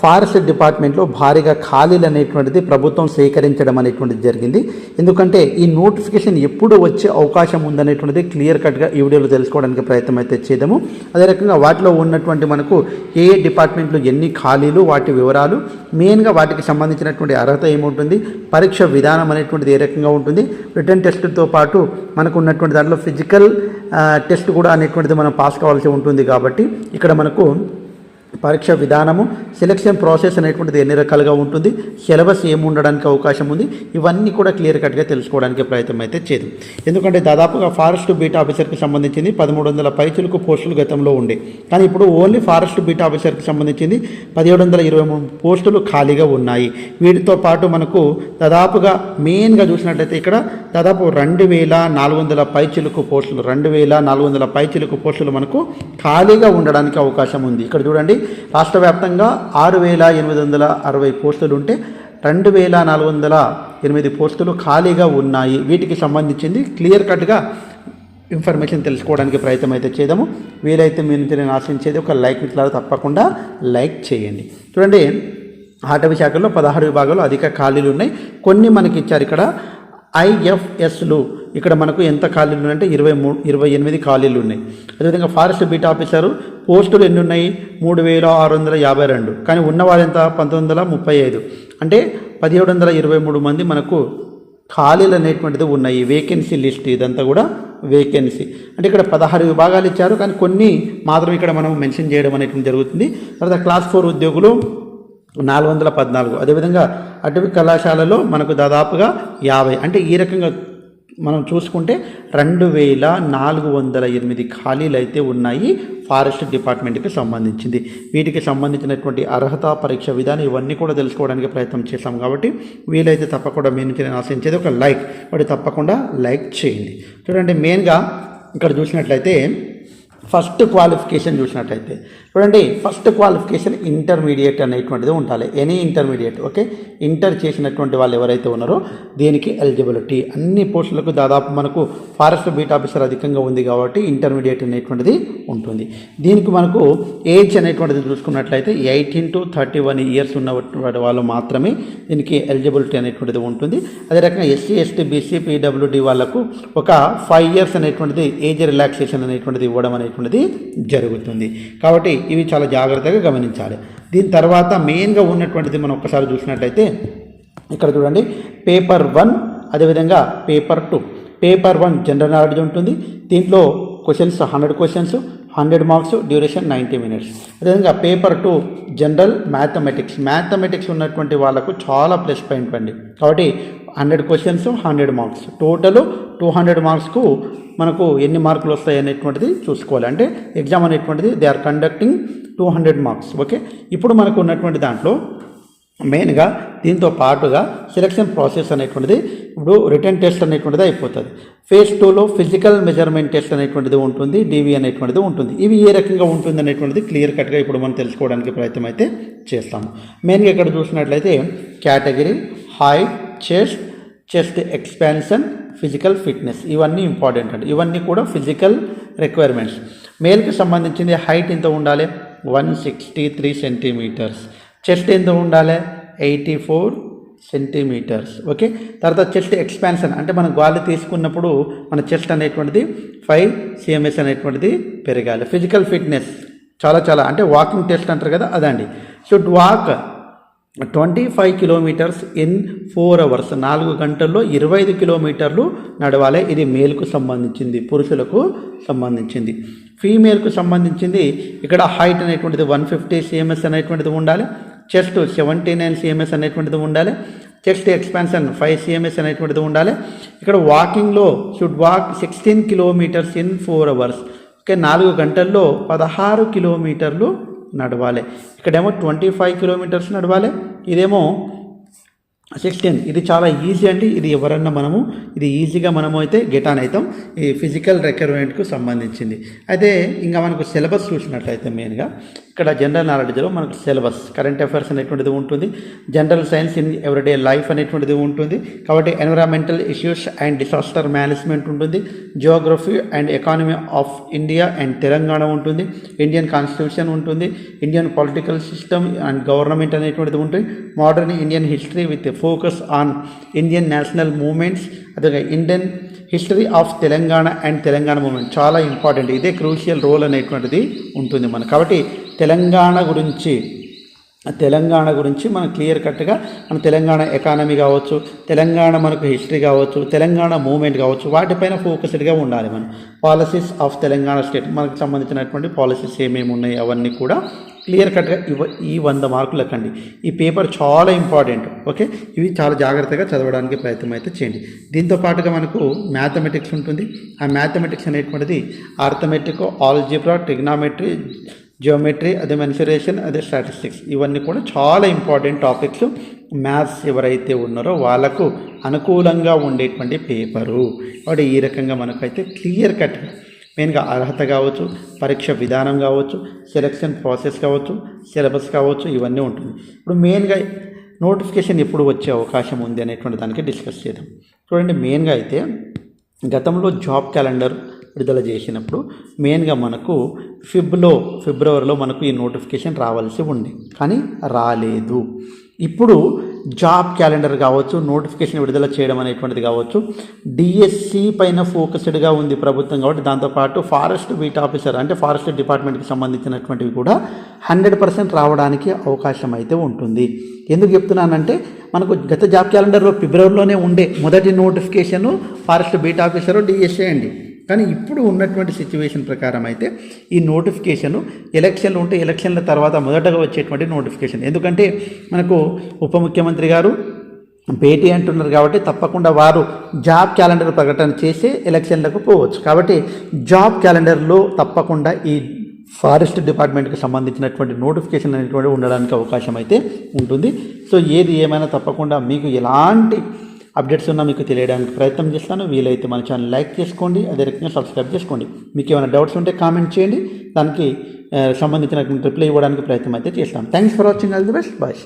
Forest డిపార్ట్మెంట్లో భారీగా ఖాళీలు అనేటువంటిది ప్రభుత్వం సేకరించడం అనేటువంటిది జరిగింది. ఎందుకంటే ఈ నోటిఫికేషన్ ఎప్పుడు వచ్చే అవకాశం ఉందనేటువంటిది క్లియర్ కట్గా ఈ వీడియోలో తెలుసుకోవడానికి ప్రయత్నం అయితే చేద్దాము. అదే రకంగా వాటిలో ఉన్నటువంటి మనకు ఏ ఏ డిపార్ట్మెంట్లో ఎన్ని ఖాళీలు వాటి వివరాలు మెయిన్గా వాటికి సంబంధించినటువంటి అర్హత ఏముంటుంది పరీక్ష విధానం అనేటువంటిది ఏ రకంగా ఉంటుంది రిటర్న్ టెస్ట్తో పాటు మనకు ఉన్నటువంటి దాంట్లో ఫిజికల్ టెస్ట్ కూడా అనేటువంటిది మనం పాస్ కావాల్సి ఉంటుంది కాబట్టి ఇక్కడ మనకు పరీక్ష విధానము సెలక్షన్ ప్రాసెస్ అనేటువంటిది ఎన్ని రకాలుగా ఉంటుంది సిలబస్ ఏమి ఉండడానికి అవకాశం ఉంది ఇవన్నీ కూడా క్లియర్ కట్గా తెలుసుకోవడానికి ప్రయత్నం అయితే చేద్దాం. ఎందుకంటే దాదాపుగా ఫారెస్ట్ బీట్ ఆఫీసర్కి సంబంధించింది పదమూడు వందల పైచులకు పోస్టులు గతంలో ఉండే. కానీ ఇప్పుడు ఓన్లీ ఫారెస్ట్ బీట్ ఆఫీసర్కి సంబంధించింది పదిహేడు వందల ఇరవై మూడు పోస్టులు ఖాళీగా ఉన్నాయి. వీటితో పాటు మనకు దాదాపుగా మెయిన్గా చూసినట్లయితే ఇక్కడ దాదాపు రెండు వేల నాలుగు వందల పైచిలకు పోస్టులు రెండు వేల నాలుగు వందల పైచిలకు పోస్టులు మనకు ఖాళీగా ఉండడానికి అవకాశం ఉంది. ఇక్కడ చూడండి రాష్ట్ర వ్యాప్తంగా ఆరు వేల ఎనిమిది వందల అరవై పోస్టులు ఉంటే రెండు వేల నాలుగు వందల ఎనిమిది పోస్టులు ఖాళీగా ఉన్నాయి. వీటికి సంబంధించింది క్లియర్ కట్గా ఇన్ఫర్మేషన్ తెలుసుకోవడానికి ప్రయత్నం అయితే చేద్దాము. వీలైతే మీరు నేను ఆశించేది ఒక లైక్ ఇట్లా తప్పకుండా లైక్ చేయండి. చూడండి అటవీ శాఖలో పదహారు విభాగాలు అధిక ఖాళీలు ఉన్నాయి. కొన్ని మనకి ఇచ్చారు ఇక్కడ. ఐఎఫ్ఎస్లు. ఇక్కడ మనకు ఎంత ఖాళీలు ఉన్నాయంటే ఇరవై మూడు ఇరవై ఎనిమిది ఖాళీలు ఉన్నాయి. అదేవిధంగా ఫారెస్ట్ బీట్ ఆఫీసరు పోస్టులు ఎన్ని ఉన్నాయి? మూడు వేల ఆరు వందల యాభై రెండు. కానీ ఉన్నవారు ఎంత? పంతొమ్మిది వందల ముప్పై ఐదు. అంటే పదిహేడు వందల ఇరవై మూడు మంది మనకు ఖాళీలు అనేటువంటిది ఉన్నాయి. వేకెన్సీ లిస్ట్ ఇదంతా కూడా వేకెన్సీ. అంటే ఇక్కడ పదహారు విభాగాలు ఇచ్చారు. కానీ కొన్ని మాత్రం ఇక్కడ మనం మెన్షన్ చేయడం అనేటువంటి జరుగుతుంది. తర్వాత క్లాస్ ఫోర్ ఉద్యోగులు నాలుగు వందల పద్నాలుగు. అదేవిధంగా అటవీ కళాశాలలో మనకు దాదాపుగా యాభై. అంటే ఈ రకంగా మనం చూసుకుంటే రెండు వేల నాలుగు వందల ఎనిమిది ఖాళీలు అయితే ఉన్నాయి ఫారెస్ట్ డిపార్ట్మెంట్కి సంబంధించింది. వీటికి సంబంధించినటువంటి అర్హత పరీక్ష విధానం ఇవన్నీ కూడా తెలుసుకోవడానికి ప్రయత్నం చేశాం కాబట్టి వీలైతే తప్పకుండా మీ నుంచి నేను ఆశించేది ఒక లైక్. వాటి తప్పకుండా లైక్ చేయండి. చూడండి మెయిన్గా ఇక్కడ చూసినట్లయితే ఫస్ట్ క్వాలిఫికేషన్ చూసినట్టయితే. చూడండి ఫస్ట్ క్వాలిఫికేషన్ ఇంటర్మీడియట్ అనేటువంటిది ఉండాలి. ఎనీ ఇంటర్మీడియట్ ఓకే ఇంటర్ చేసినటువంటి వాళ్ళు ఎవరైతే ఉన్నారో దీనికి ఎలిజిబిలిటీ అన్ని పోస్టులకు దాదాపు మనకు ఫారెస్ట్ బీట్ ఆఫీసర్ అధికంగా ఉంది కాబట్టి ఇంటర్మీడియట్ అనేటువంటిది ఉంటుంది. దీనికి మనకు ఏజ్ అనేటువంటిది చూసుకున్నట్లయితే eighteen to thirty one years ఉన్నటువంటి వాళ్ళు మాత్రమే దీనికి ఎలిజిబిలిటీ అనేటువంటిది ఉంటుంది. అదే రకంగా ఎస్సీ ఎస్టీ బీసీ పీడబ్ల్యూడి వాళ్ళకు ఒక ఫైవ్ ఇయర్స్ అనేటువంటిది ఏజ్ రిలాక్సేషన్ అనేటువంటిది ఇవ్వడం అనేది అనేటువంటిది జరుగుతుంది. కాబట్టి ఇవి చాలా జాగ్రత్తగా గమనించాలి. దీని తర్వాత మెయిన్గా ఉన్నటువంటిది మనం ఒక్కసారి చూసినట్లయితే ఇక్కడ చూడండి పేపర్ వన్ అదేవిధంగా paper two. Paper one general knowledge ఉంటుంది. దీంట్లో questions hundred questions hundred marks duration ninety minutes. అదేవిధంగా paper two general mathematics. Mathematics ఉన్నటువంటి వాళ్ళకు చాలా ప్లస్ పాయింట్ అండి కాబట్టి hundred questions hundred marks. Total two hundred మార్క్స్కు మనకు ఎన్ని మార్కులు వస్తాయి అనేటువంటిది చూసుకోవాలి. అంటే ఎగ్జామ్ అనేటువంటిది they are conducting two hundred marks. Okay? ఇప్పుడు మనకు ఉన్నటువంటి దాంట్లో మెయిన్గా దీంతో పాటుగా సెలక్షన్ ప్రాసెస్ అనేటువంటిది ఇప్పుడు రిటర్న్ టెస్ట్ అనేటువంటిది అయిపోతుంది. ఫేజ్ టూలో ఫిజికల్ మెజర్మెంట్ టెస్ట్ అనేటువంటిది ఉంటుంది డివి అనేటువంటిది ఉంటుంది. ఇవి ఏ రకంగా ఉంటుంది అనేటువంటిది క్లియర్ కట్గా ఇప్పుడు మనం తెలుసుకోవడానికి ప్రయత్నం అయితే చేస్తాము. మెయిన్గా ఇక్కడ చూసినట్లయితే category height chest chest expansion physical fitness ఇవన్నీ ఇంపార్టెంట్ అండి. ఇవన్నీ కూడా ఫిజికల్ రిక్వైర్మెంట్స్ మేల్కి సంబంధించింది హైట్ ఎంత ఉండాలి? One sixty three centimetres chest ఎంత ఉండాలి? ఎయిటీ ఫోర్ సెంటీమీటర్స్ ఓకే తర్వాత చెస్ట్ ఎక్స్పాన్షన్ అంటే మనం గాలి తీసుకున్నప్పుడు మన చెస్ట్ అనేటువంటిది ఫైవ్ సిఎంఎస్ అనేటువంటిది పెరగాలి. ఫిజికల్ ఫిట్నెస్ చాలా చాలా. అంటే వాకింగ్ టెస్ట్ అంటారు కదా అదండి. Should walk twenty five kilometres in four hours నాలుగు గంటల్లో ఇరవై ఐదు కిలోమీటర్లు నడవాలి. ఇది మేల్కు సంబంధించింది పురుషులకు సంబంధించింది. ఫీమేల్కు సంబంధించింది ఇక్కడ హైట్ అనేటువంటిది వన్ ఫిఫ్టీ సిఎంఎస్ అనేటువంటిది ఉండాలి. చెస్ట్ సెవెంటీ నైన్ సిఎంఎస్ అనేటువంటిది ఉండాలి. చెస్ట్ ఎక్స్పాన్షన్ ఫైవ్ సిఎంఎస్ అనేటువంటిది ఉండాలి. ఇక్కడ వాకింగ్లో should walk sixteen kilometres in four hours. Okay నాలుగు గంటల్లో పదహారు కిలోమీటర్లు నడవాలి. ఇక్కడేమో ట్వంటీ ఫైవ్ కిలోమీటర్స్ నడవాలి. ఇదేమో సిక్స్టీన్ ఇది చాలా ఈజీ అండి. ఇది ఎవరన్నా మనము ఇది ఈజీగా మనము అయితే గెట్ ఆన్ అవుతాం. ఈ ఫిజికల్ రిక్వైర్మెంట్కు సంబంధించింది. అయితే ఇంకా మనకు సిలబస్ చూసినట్లయితే మెయిన్గా ఇక్కడ జనరల్ నాలెడ్జ్లో మనకు సిలబస్ కరెంట్ అఫైర్స్ అనేటువంటిది ఉంటుంది. General science in everyday life అనేటువంటిది ఉంటుంది. కాబట్టి environmental issues and disaster management ఉంటుంది. Geography and economy of India and Telangana ఉంటుంది. ఇండియన్ కాన్స్టిట్యూషన్ ఉంటుంది. Indian political system and government అనేటువంటిది ఉంటుంది. Modern Indian history with focus on Indian national movements అదే Indian history of Telangana and Telangana movement చాలా important ఇదే crucial role అనేటువంటిది ఉంటుంది మనకు. కాబట్టి తెలంగాణ గురించి తెలంగాణ గురించి మనం క్లియర్ కట్గా మన తెలంగాణ ఎకానమీ కావచ్చు తెలంగాణ మనకు హిస్టరీ కావచ్చు తెలంగాణ మూమెంట్ కావచ్చు వాటిపైన ఫోకస్డ్గా ఉండాలి మనం. పాలసీస్ ఆఫ్ తెలంగాణ స్టేట్ మనకు సంబంధించినటువంటి పాలసీస్ ఏమేమి ఉన్నాయి అవన్నీ కూడా క్లియర్ కట్గా ఇవ ఈ వంద మార్కులు అండి ఈ పేపర్ చాలా ఇంపార్టెంట్ ఓకే? ఇవి చాలా జాగ్రత్తగా చదవడానికి ప్రయత్నం అయితే చేయండి. దీంతో పాటుగా మనకు మ్యాథమెటిక్స్ ఉంటుంది. ఆ మ్యాథమెటిక్స్ అనేటువంటిది ఆర్థమెటిక్ ఆల్జిబ్రా ట్రిగ్నామెట్రీ జియోమెట్రీ అదే మెన్సురేషన్ అదే స్టాటిస్టిక్స్ ఇవన్నీ కూడా చాలా ఇంపార్టెంట్ టాపిక్స్ మ్యాథ్స్ ఎవరైతే ఉన్నారో వాళ్ళకు అనుకూలంగా ఉండేటువంటి పేపరు కాబట్టి ఈ రకంగా మనకైతే క్లియర్ కట్గా మెయిన్గా అర్హత కావచ్చు పరీక్ష విధానం కావచ్చు సెలక్షన్ ప్రాసెస్ కావచ్చు సిలబస్ కావచ్చు ఇవన్నీ ఉంటుంది. ఇప్పుడు మెయిన్గా నోటిఫికేషన్ ఎప్పుడు వచ్చే అవకాశం ఉంది అనేటువంటి దానికి డిస్కస్ చేద్దాం. చూడండి మెయిన్గా అయితే గతంలో జాబ్ క్యాలెండర్ విడుదల చేసినప్పుడు మెయిన్గా మనకు ఫిబ్లో ఫిబ్రవరిలో మనకు ఈ నోటిఫికేషన్ రావాల్సి ఉంది. కానీ రాలేదు. ఇప్పుడు జాబ్ క్యాలెండర్ కావచ్చు నోటిఫికేషన్ విడుదల చేయడం అనేటువంటిది కావచ్చు డిఎస్సి పైన ఫోకస్డ్గా ఉంది ప్రభుత్వం కాబట్టి దాంతోపాటు ఫారెస్ట్ బీట్ ఆఫీసర్ అంటే ఫారెస్ట్ డిపార్ట్మెంట్కి సంబంధించినటువంటివి కూడా హండ్రెడ్ పర్సెంట్ రావడానికి అవకాశం అయితే ఉంటుంది. ఎందుకు చెప్తున్నానంటే మనకు గత జాబ్ క్యాలెండర్లో ఫిబ్రవరిలోనే ఉండే మొదటి notification forest beat officer DSA అండి. కానీ ఇప్పుడు ఉన్నటువంటి సిచ్యువేషన్ ప్రకారం అయితే ఈ నోటిఫికేషన్ ఎలక్షన్లు ఉంటే ఎలక్షన్ల తర్వాత మొదటగా వచ్చేటువంటి నోటిఫికేషన్ ఎందుకంటే మనకు ఉప ముఖ్యమంత్రి గారు భేటీ అంటున్నారు కాబట్టి తప్పకుండా వారు జాబ్ క్యాలెండర్ ప్రకటన చేసి ఎలక్షన్లకు పోవచ్చు. కాబట్టి జాబ్ క్యాలెండర్లో తప్పకుండా ఈ ఫారెస్ట్ డిపార్ట్మెంట్కి సంబంధించినటువంటి నోటిఫికేషన్ అనేటువంటి ఉండడానికి అవకాశం అయితే ఉంటుంది. సో ఏది ఏమైనా తప్పకుండా మీకు ఎలాంటి అప్డేట్స్ ఉన్నా మీకు తెలియడానికి ప్రయత్నం చేస్తాను. వీలైతే మన ఛానల్ లైక్ చేసుకోండి అదే రకంగా సబ్స్క్రైబ్ చేసుకోండి. మీకు ఏమైనా డౌట్స్ ఉంటే కామెంట్ చేయండి. దానికి సంబంధించిన రిప్లై ఇవ్వడానికి ప్రయత్నం అయితే చేస్తాం thanks for watching all the best bye